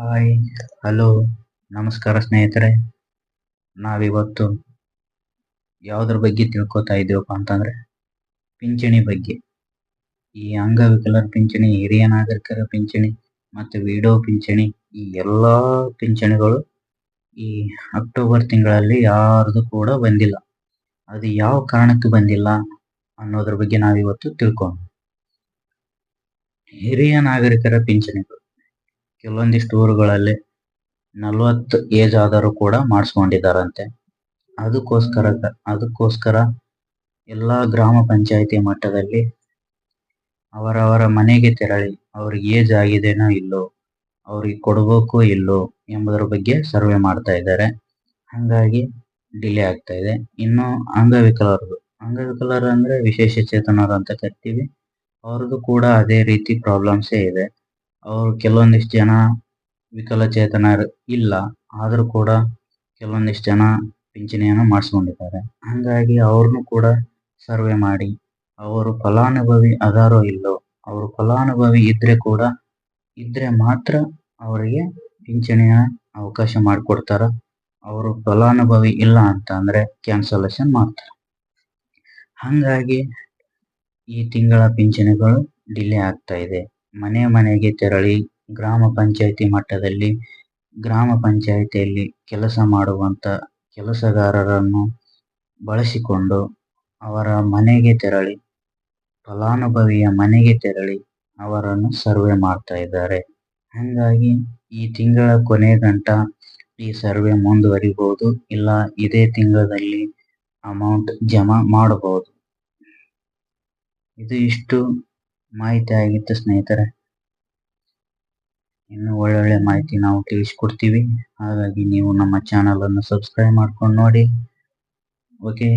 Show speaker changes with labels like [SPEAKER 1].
[SPEAKER 1] Hi, hello, ನಮಸ್ಕಾರ ಸ್ನೇಹಿತರೆ. ನಾವಿವತ್ತು ಯಾವುದ್ರ ಬಗ್ಗೆ ತಿಳ್ಕೊತಾ ಇದ್ದೀವಪ್ಪ ಅಂತಂದ್ರೆ, ಪಿಂಚಣಿ ಬಗ್ಗೆ. ಈ ಅಂಗವಿಕಲರ ಪಿಂಚಣಿ, ಹಿರಿಯ ನಾಗರಿಕರ ಪಿಂಚಣಿ ಮತ್ತು ವಿಡೋ ಪಿಂಚಣಿ, ಈ ಎಲ್ಲಾ ಪಿಂಚಣಿಗಳು ಈ ಅಕ್ಟೋಬರ್ ತಿಂಗಳಲ್ಲಿ ಯಾರ್ದು ಕೂಡ ಬಂದಿಲ್ಲ. ಅದು ಯಾವ ಕಾರಣಕ್ಕೆ ಬಂದಿಲ್ಲ ಅನ್ನೋದ್ರ ಬಗ್ಗೆ ನಾವಿವತ್ತು ತಿಳ್ಕೊಂಡು ಹಿರಿಯ ನಾಗರಿಕರ ಪಿಂಚಣಿಗಳು. ಕೆಲವೊಂದಿಷ್ಟು ಊರುಗಳಲ್ಲಿ ನಲವತ್ತು ಏಜ್ ಆದರೂ ಕೂಡ ಮಾಡಿಸ್ಕೊಂಡಿದ್ದಾರಂತೆ. ಅದಕ್ಕೋಸ್ಕರ ಅದಕ್ಕೋಸ್ಕರ ಎಲ್ಲ ಗ್ರಾಮ ಪಂಚಾಯಿತಿ ಮಟ್ಟದಲ್ಲಿ ಅವರವರ ಮನೆಗೆ ತೆರಳಿ, ಅವ್ರಿಗೆ ಏಜ್ ಆಗಿದೆನೋ ಇಲ್ಲೋ, ಅವ್ರಿಗೆ ಕೊಡಬೇಕು ಇಲ್ಲೋ ಎಂಬುದರ ಬಗ್ಗೆ ಸರ್ವೆ ಮಾಡ್ತಾ ಇದ್ದಾರೆ. ಹಾಗಾಗಿ ಡಿಲೇ ಆಗ್ತಾ ಇದೆ. ಇನ್ನು ಅಂಗವಿಕಲರು ಅಂಗವಿಕಲರು ಅಂದ್ರೆ ವಿಶೇಷ ಚೇತನರು ಅಂತ ಕರಿತೀವಿ. ಅವ್ರದ್ದು ಕೂಡ ಅದೇ ರೀತಿ ಪ್ರಾಬ್ಲಮ್ಸೇ ಇದೆ. ಅವ್ರು ಕೆಲವೊಂದಿಷ್ಟು ಜನ ವಿಕಲಚೇತನರು ಇಲ್ಲ, ಆದರೂ ಕೂಡ ಕೆಲವೊಂದಿಷ್ಟು ಜನ ಪಿಂಚಣಿಯನ್ನು ಮಾಡಿಸಿಕೊಂಡಿದ್ದಾರೆ. ಹಾಗಾಗಿ ಅವ್ರನ್ನು ಕೂಡ ಸರ್ವೆ ಮಾಡಿ. ಅವರು ಫಲಾನುಭವಿ ಅದಾರೋ ಇಲ್ಲೋ, ಅವರು ಫಲಾನುಭವಿ ಇದ್ರೆ ಕೂಡ, ಇದ್ರೆ ಮಾತ್ರ ಅವರಿಗೆ ಪಿಂಚಣಿಯ ಅವಕಾಶ ಮಾಡಿಕೊಡ್ತಾರ, ಅವರು ಫಲಾನುಭವಿ ಇಲ್ಲ ಅಂತ ಅಂದ್ರೆ ಕ್ಯಾನ್ಸಲೇಷನ್ ಮಾಡ್ತಾರೆ. ಹಾಗಾಗಿ ಈ ತಿಂಗಳ ಪಿಂಚಣಿಗಳು ಡಿಲೇ ಆಗ್ತಾ ಇದೆ. ಮನೆ ಮನೆಗೆ ತೆರಳಿ ಗ್ರಾಮ ಪಂಚಾಯಿತಿ ಮಟ್ಟದಲ್ಲಿ ಗ್ರಾಮ ಪಂಚಾಯಿತಿಯಲ್ಲಿ ಕೆಲಸ ಮಾಡುವಂತ ಕೆಲಸಗಾರರನ್ನು ಬಳಸಿಕೊಂಡು ಅವರ ಮನೆಗೆ ತೆರಳಿ, ಫಲಾನುಭವಿಯ ಮನೆಗೆ ತೆರಳಿ ಅವರನ್ನು ಸರ್ವೆ ಮಾಡ್ತಾ ಇದ್ದಾರೆ. ಹಾಗಾಗಿ ಈ ತಿಂಗಳ ಕೊನೆ ಗಂಟ ಈ ಸರ್ವೆ ಮುಂದುವರಿಬಹುದು. ಇಲ್ಲ, ಇದೇ ತಿಂಗಳಲ್ಲಿ ಅಮೌಂಟ್ ಜಮಾ ಮಾಡಬಹುದು. ಇದು ಇಷ್ಟು. ಮಾಹಿತಿ ಆಗಿತ್ತು ಸ್ನೇಹಿತರೆ. ಇನ್ನು ಒಳ್ಳೊಳ್ಳೆ ಮಾಹಿತಿ ನಾವು ತಿಳಿಸ್ಕೊಡ್ತೀವಿ. ಹಾಗಾಗಿ ನೀವು ನಮ್ಮ ಚಾನಲ್ ಅನ್ನು ಸಬ್ಸ್ಕ್ರೈಬ್ ಮಾಡ್ಕೊಂಡು ನೋಡಿ. ಓಕೆ